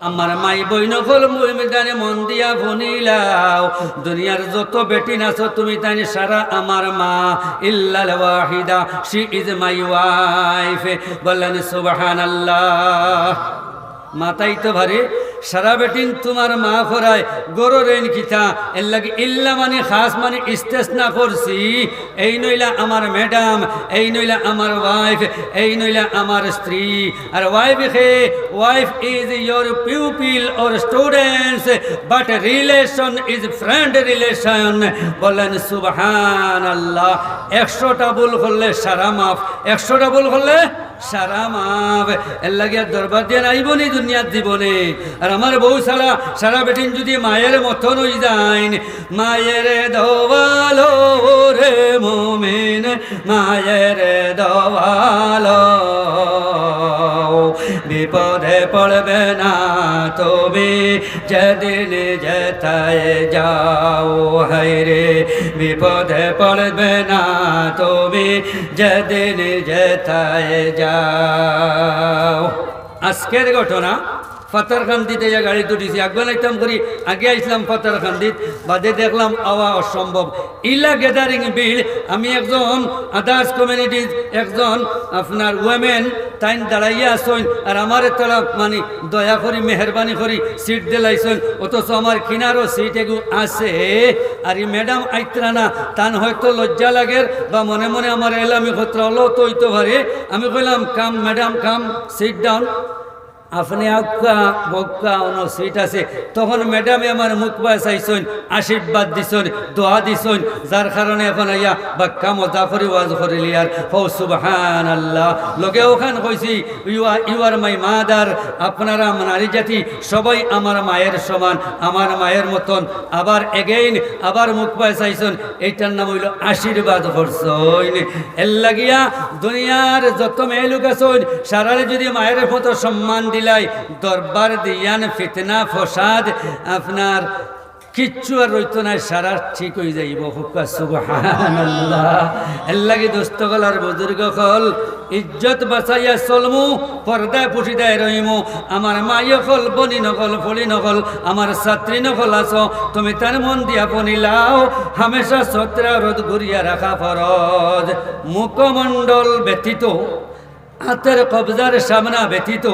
আমার মাই বইন ফল ময়দানে মন দিয়া ভনিলাও। দুনিয়ার যত বেটি আছো, তুমি তানি সারা আমার মা। ইল্লাল Wahida she is my wife বললেন, সুবহানাল্লাহ। মাতাই তো ভারে। সারা বেটিন তোমার মা ফরায়, গরো রেন কিতা, এর লাগে ইল্লা মানে খাস মানে ইস্তেস না করছি। এই নইলা আমার ম্যাডাম, এই নইলা আমার ওয়াইফ, এই নইলা আমার স্ত্রী। আর wife he wife is your pupil or students, but relation is friend relation. বলেন সুবহান আল্লাহ একশোটা ভুল করলে সারা মাফ, একশোটা ভুল করলে সারা আর আমার বউ সারা সারা বেটিন যদি মায়ের মতন হই যাইন, মায়ের দোয়ালো রে মোমেন, মায়ের দোয়ালো। বিপদে পড়বে না তুমি, যেদিন যেথায় যাও হাইরে বিপদে পড়বে না তুমি যেদিন যেথায় যাও। আজকের ঘটনা, ফাতারখান্দিতে যে গাড়ি তুটিছি আগে নাইতাম করি, আগে আসলাম ফাতারখান্দিত, বাদে দেখলাম আওয়া অসম্ভব। ইলা গ্যাদারিং বিল আমি একজন আদার্স কমিউনিটির একজন আপনার ওয়েমেন তাইন দাঁড়াইয়া আসইন আর আমার তারা মানে দয়া করি, মেহরবানি করি, সিট দিলাইছেন, অথচ আমার কিনারও সিট এগু আছে। আর ম্যাডাম, আইতরা না, তান হয়তো লজ্জা লাগে বা মনে মনে আমার এলামি খতরা হলো তো হইতে পারে। আমি কইলাম, come, madam, come, sit down. আপনি আক্কা বক্কা অন সিট আছে। তখন ম্যাডামে আমার মুখ চাইছেন আশীর্বাদ দিছেন, দোয়া দিছেন। যার কারণে এখন আইয়া বাক্কা মজা করে, ওয়াজ করে লিয়ার হো সুবহান আল্লাহ লগে ওখান কইছি আর, ইউ আর মাই মাদার, আপনারা নারী জাতি, সবাই আমার মায়ের সমান, আমার মায়ের মতন। আবার এগেইন, আবার মুখ চাইছেন এইটার নাম হইল আশীর্বাদ করছেন। এর লাগিয়া দুনিয়ার যত মেয়ে লোক আছেন, সারারে যদি মায়ের মতো সম্মান দিলাই দরবার দিয়ান ফিতনা ফসাদ, আপনার কিচ্ছু আর রইতো না, সারা ঠিক হয়ে যাইব। হুক্কা সুবহানাল্লাহ। দোস্ত আর বুজুর্গ কল ইজ্জত বাঁচাইয়া চলমু, পর্দায় পুষিদায় রহিমু। আমার মাইয় কল বনি নকল ফলি নকল আমার ছাত্রী নকল আস তুমি তার মন দিয়া বনিলাও হামেশা সত্রা রোদ ঘুরিয়া রাখা ফরজ। মুখমণ্ডল ব্যতীত হাতের কবজার সামনা ব্যতীত,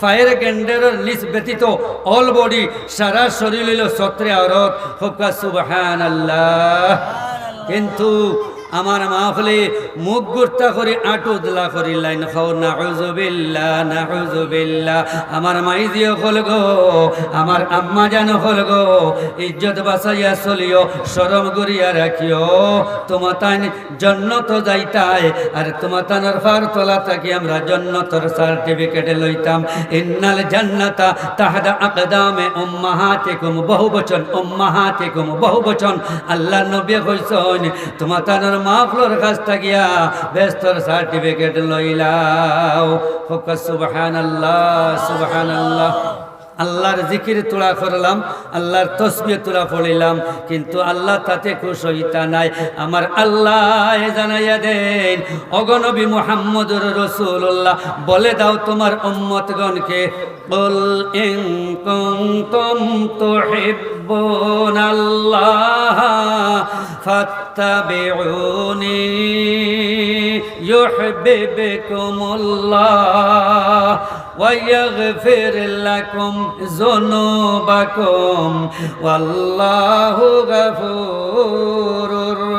ফায়ার গ্যান্ডারের নিচ ব্যতীত, অল বডি সারা শরীর হইল সত্রে আরত। হোকা সুবাহান আল্লাহ কিন্তু আমার মা হলে মুখ গুর্তা করে আটু দলা করি লাইন খাও না হুজুবিল্লা না হুজুবিল্লা আমার মাই দিও হল গো, আমার আম্মা জানো হল গো, ইজ্জত বাসাইয়া চলিও সরম গড়িয়া রাখিও। তোমার তাই জন্নত যাইতাই, আর তোমার তানোর ফার তোলা থাকি আমরা জন্নতর সার্টিফিকেট লইতাম। ইন্নাল জান্নাতা তাহাদা আকদামে উম্মাহাতিকুম বহু বচন উম্মাহাতিকুম বহু বচন আল্লাহ নবী কইছেন তোমার তানোর মাফলোর কাছ থাকিয়া বেস্তর সার্টিফিকেট লইলাও। ফোকা সুবহানাল্লাহ সুবহানাল্লাহ। আল্লাহর জিকির তোলা করলাম, আল্লাহর তসবি তোলা পড়িলাম, কিন্তু আল্লাহ তাতে খুশ হইতা নাই। আমার আল্লাহ জানাইয়া দেন অগনবী মুহাম্মদুর রসুল্লাহ বলে দাও তোমার উম্মতগণকে বল ইন কুনতুম فاتبعوني يحببكم الله. ويغفر لكم ذنوبكم والله غفور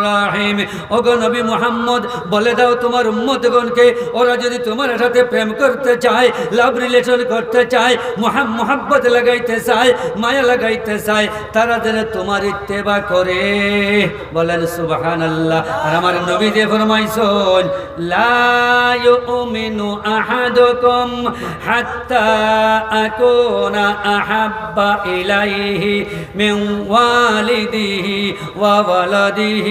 রাহিম ওগো নবী মুহাম্মদ বলে দাও তোমার উম্মতগণকে ওরা যদি তোমার সাথে প্রেম করতে চায় লাভ রিলেশন করতে চায় মোহাম্মত লাগাইতে চায় মায়া লাগাইতে চায় তারা যেন তোমার ইত্তেবা করে বলেন সুবাহান আল্লাহ আর আমার নবী যে ফরমাইছন লা ইউমিনু আহাদুকুম حتى أكون أحب إليه من والده وولده.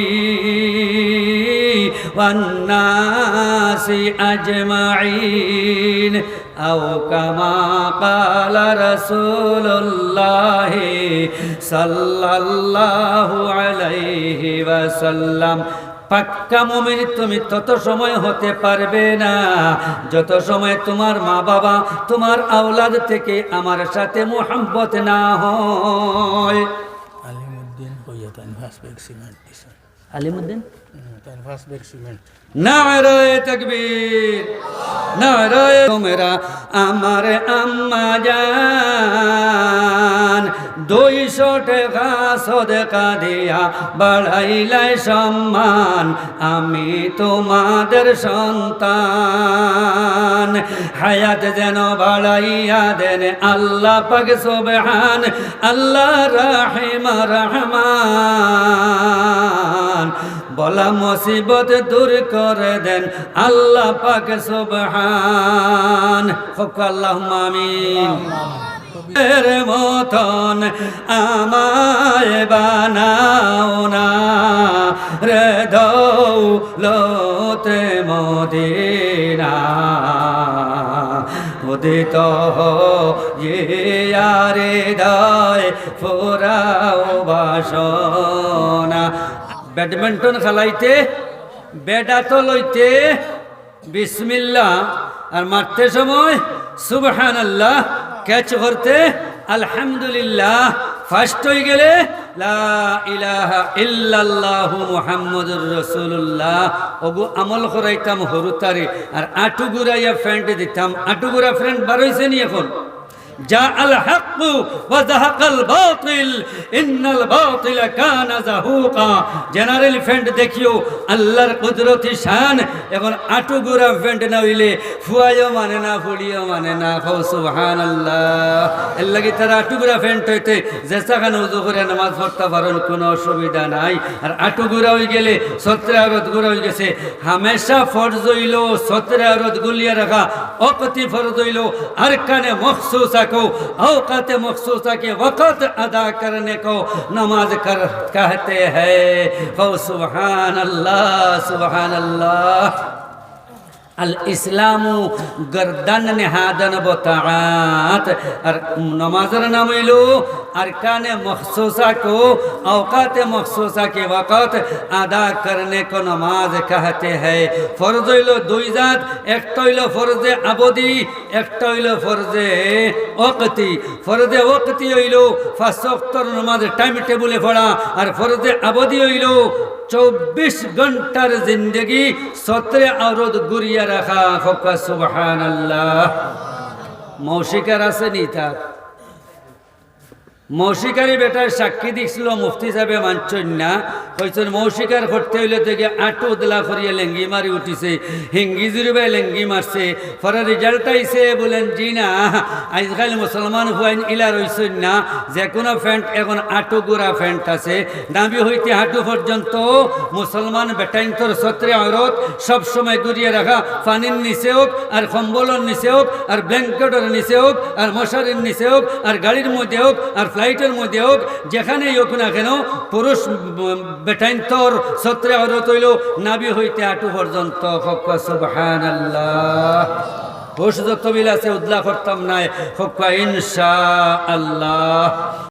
والناس أجمعين. أو كما قال رسول الله صلى الله عليه وسلم পাক্কা মমিন তুমি তত সময় হতে পারবে না। যত সময় তোমার মা বাবা তোমার আওলাদ থেকে আমার সাথে মোহাম্মত না হয়। আলিমুদ্দিন আলিমুদ্দিন? আমার আম্মা জান দুইশো টাকা সদকা দিয়া বাড়াইলাই সম্মান, আমি তোমাদের সন্তান। হায়াত যেন বাড়াইয়া দেন আল্লাহ পাক সুবহান, আল্লাহ রাহিমা রহমান। বলা মুসিবত দূর করে দেন আল্লাহ পাক সুবহান। হক আল্লাহুম্মা আমিন। এর মতন আমায় বানাও না। রে দৌলতে মদিনা, উদিত ইয়ারে দায় ফোরাও বাসনা। ব্যাডমিন্টন খেলাইতে ব্যাটাত লইতে বিসমিল্লা আর মারতে সময় সুবহান আল্লাহ ক্যাচ করতে আলহামদুলিল্লাহ, ফার্স্ট হয়ে গেলে আমল করাইতাম আর আটু ফ্রেন্ড দিতাম। আটু গুড়া বার হয়েছে নি এখন? যা আল হক ওয়া যাহাকাল বাতিল, ইন্নাল বাতিল কানা যাহুকা। জেনারেল ফ্রেন্ড দেখিও, আল্লাহর কুদরতি শান, এখন আটুগুরা ফ্রেন্ড না হইলে ফুয়াইও মানে না, ফুড়িও মানে না খাও সুবহানাল্লাহ। এর লাগি তারা আটুগুরা ফ্রেন্ড হইতে জেসা খান উজু করে নামাজ পড়তে পারেন, কোনো অসুবিধা নাই। আর আটুগুরা হয়ে গেলে সত্রারত গুরা হয়ে গেছে। হামেশা ফরজ হইল সত্রারত গুলিয়া রাখা অকতি ফরজ হইল আর কানে মখসুসা को औकात मखसूसा के वक़्त अदा करने को नमाज कर कहते हैं हो सुबहान अल्लाह सुबहान अल्लाह আল ইসলামু গর্দান নেহাদন বতাআত আর নমাজের নাম হইল আর কানে মখসুসা কো औकात मखसूसा के वक़्त अदा करने को नमाज कहते हैं ফরজ হইল দুই জাত একটা হইল ফরজে আবদি একটা হইল ফরজে ওকতি ফরজে ওকতি হইল ফার্স্ট ওয়াক্তর নামাজ টাইম টেবুলে পড়া আর ফরজে আবদি হইল চব্বিশ ঘণ্টার জিন্দগি সত্রে আরদ গুরিয়া রাখা ফকা আল্লাহ মৌসিকার আছে নি তার? মৌসিকারি বেটার সাক্ষী দিছিল, মুফতি সাহেবে মানছেন না কইছেন, মৌসিকার করতে হইলে থেকে আটো উদলা করিয়া লেঙ্গি মারি উঠিছে, হিঙ্গি জুড়িবে লেঙ্গি মারছে। পরে রেজাল্ট আইছে, বলেন, জি না আজকাল মুসলমান হুয়াইন ইলা রইছেন না যে কোনো ফ্যান্ট এখন আটো গোড়া ফ্যান্ট আছে। নাবি হইতে হাঁটু পর্যন্ত মুসলমান বেটাইন তোর সত্রে অরত, সব সময় ঘুরিয়ে রাখা, পানির নিচে হোক, আর কম্বলের নিচে হোক, আর ব্ল্যাঙ্কেটের নিচে হোক, আর মশারির নিচে হোক, আর গাড়ির মধ্যে হোক, আর ফ্লাইটের মধ্যে হোক, যেখানেই হোক না কেন, পুরুষ বেটাইন্তর তোর সত্রে অরত হইল, নাবি হইতে আটু পর্যন্ত। সুবহান আল্লাহ বিল আছে, উদ্লা করতাম নাই। হকা ইনশা আল্লাহ